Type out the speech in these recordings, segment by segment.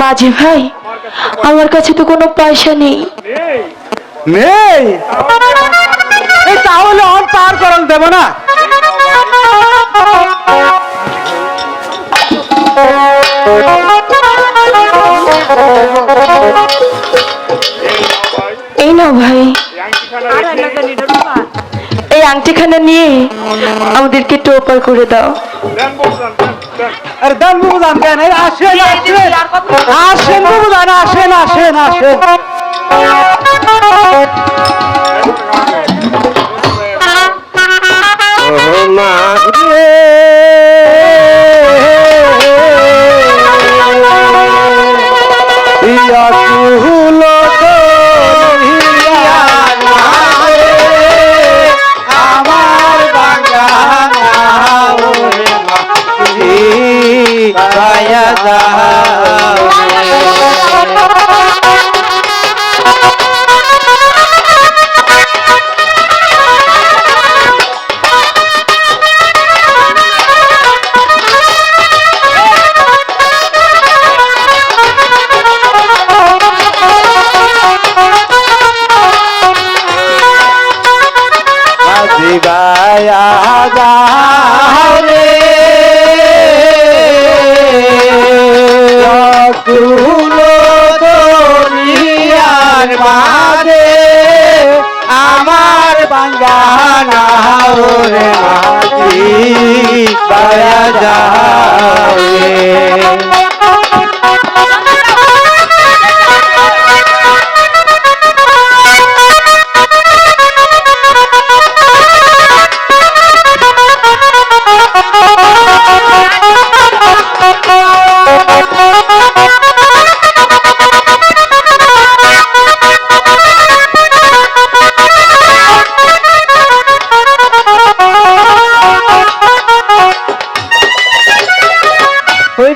মাঝি ভাই আমার কাছে তো কোনো পয়সা নেই। নেই? এই তাহলে অন পার করল দেব না? এই নাও ভাই। এই আংটিখানা নিয়ে আমাদেরকে টোপার করে দাও। আরে দান বাবু দান কেন আসেন আসেন আসেন বাবু দান আসেন আসেন আসেন ইয়া কুহুলো রে কুলো দরিয়ার বাদে আমার বাঙ্গানা ওরে মাটি পায়া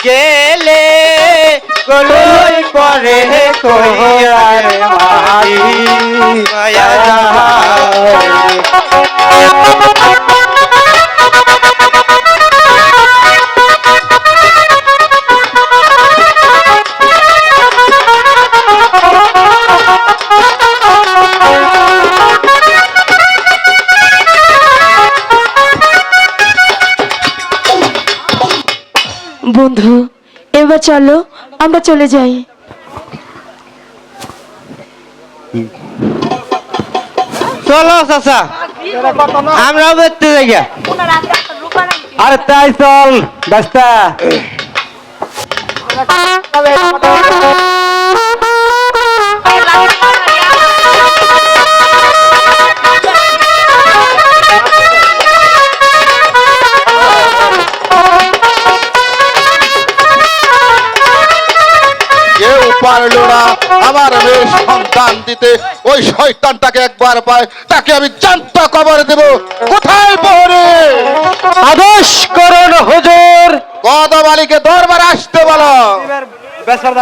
গেলে গলুই পরে কইয়ার মাই মায়া বন্ধু, এবার চলো, আমরা চলে যাই। চলো চাচা, আমরাও দেখতে যাই আরে তাই চল, ব্যস্তা। সন্তান দিতে ওই শয়তানটাকে একবার পায় তাকে আমি জানতা কবর দেব। কোথায় পড়ে আদেশ করুন হুজুর। গদাবালিকে দরবার আসতে বলো।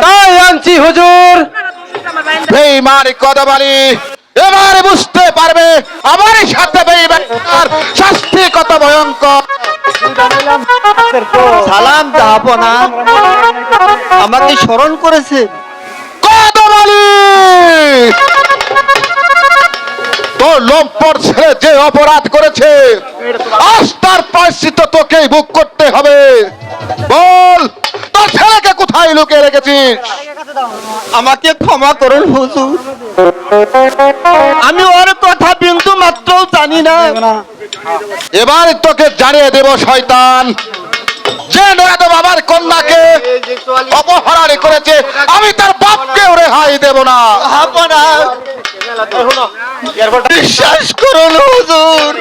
তাই আনছি হুজুর। বেইমানি কদবালি এবারে বুঝতে পারবে আমার সাথে বেইমার শাস্তি কত ভয়ঙ্কর। সালাম যাব না। আমাকে স্মরণ করেছে। তোর লম্পট ছেলে যে অপরাধ করেছে আজ তার প্রায়শ্চিত্ত তোকেই বুক করতে হবে। বল তোর ছেলেকে কোথায় লুকিয়ে রেখেছিস? আমাকে ক্ষমা করুন হুজুর। আমি ওর কথা বিন্দু মাত্র জানি না। এবার তোকে জানিয়ে দেব শয়তান। যে নয়াদ বাবার কন্যাকে অপহরণ করেছে আমি তার বাপকে রেহাই দেব না। বিশ্বাস করুন হুজুর।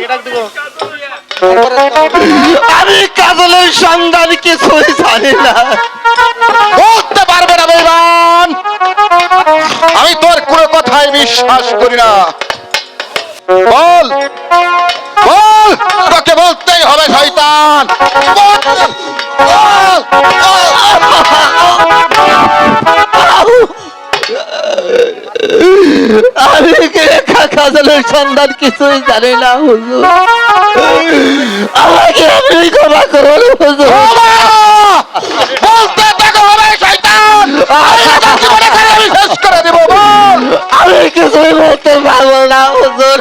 আমি কাজলের সন্ধান কিছুই জানি না। বলতে পারবে না বেইমান। আমি তোর কোনো কথাই বিশ্বাস করি না। বল। বল। তোকে বলতেই হবে শয়তান। বল। আমি কাজলের সন্ধান কিছুই জানি না হুজুর আমাকে আপনি ক্ষমা করুন হুজুর বলতে তোকে হবে শয়তান আমি তোর জীবনে খালি আমি শেষ করে দেবো আমি কিছুই বলতে পারব না হুজুর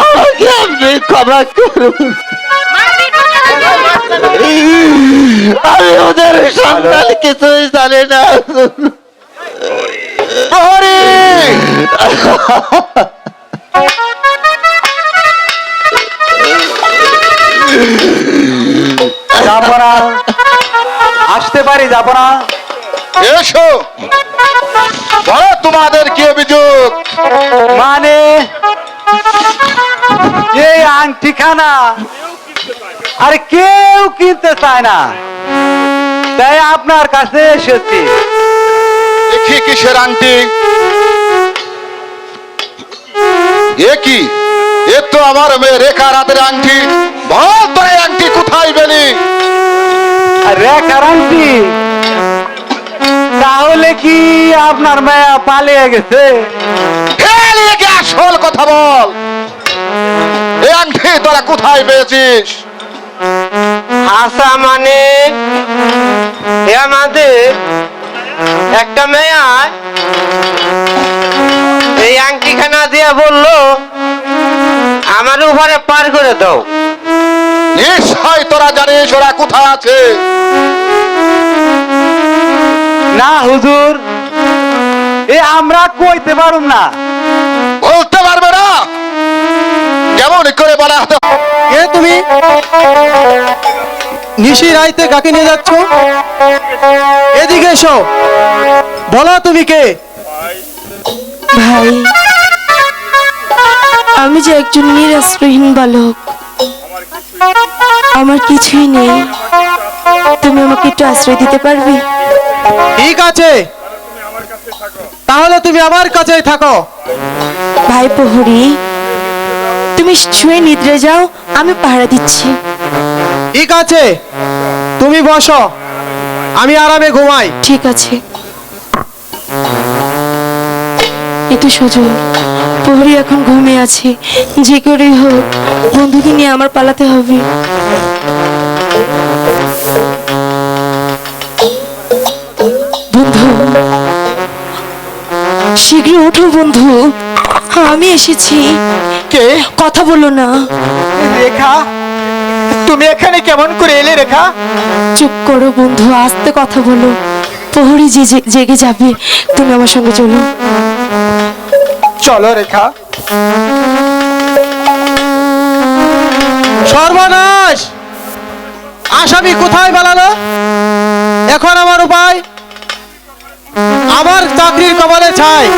আমাকে আপনি ক্ষমা করুন আমি ওদের সন্তান কিছুই জানি না যাব না। আসতে পারি, যাব না। এসো। বলো তোমাদের কি অভিযোগ? মানে? এই আংটিখানা। আরে কেউ কিনতে চায় না। তাই আপনার কাছে এসেছি। দেখি কিসের আংটি? এ কি? এ তো আমার মেয়ে রেখা রাতের আংটি। বল তোর আংটি কোথায় আর রেখার আংটি? কি আপনার মেয়া পালিয়ে গেছে। আসল কথা বল। এই আংটি তোরা কোথায় পেয়েছিস? আসা মানে আমাদের একটা মেয়া এই আংটিখানা দিয়ে বলল আমার উপরে পার করে দাও। নিশ্চয় তোরা জানিস ওরা কোথায় আছে। না হুজুর। এ আমরা কইতে পারুম না। বলতে পারবে না। কেমন করে বলা হতে কে তুমি? নিশি রাইতে কাকে নিয়ে যাচ্ছ? এদিকে এসো। বলো তুমি কে? ভাই আমি যে একজন নিরাশ্রয়হীন বালক আমার কিছুই নেই। তুমি আমাকে একটু আশ্রয় দিতে পারবে? ঠিক আছে। তাহলে তুমি আমার কাছেই থাকো। ভাই প্রহরী তুমি শুয়ে নিদ্রে যাও আমি পাহারা দিচ্ছি। ঠিক আছে। তুমি বসো। আমি আরামে ঘুমাই। ঠিক আছে। এতো সুযোগ প্রহরী এখন ঘুমিয়ে আছে। যে করেই হোক বন্ধুকে নিয়ে আমার পালাতে হবে। শীঘ্র ওঠো বন্ধু। আমি এসেছি। কে? কথা বলো না। রেখা তুমি এখানে কেমন করে এলে রেখা? চুপ করো বন্ধু আস্তে কথা বলো। প্রহরী যে যে- জেগে যাবে তুমি আমার সঙ্গে চলো। চলো রেখা। সর্বনাশ! আসামি কোথায় বেলালো এখন আমার উপায়? আবার চাকরির কবলে ছায়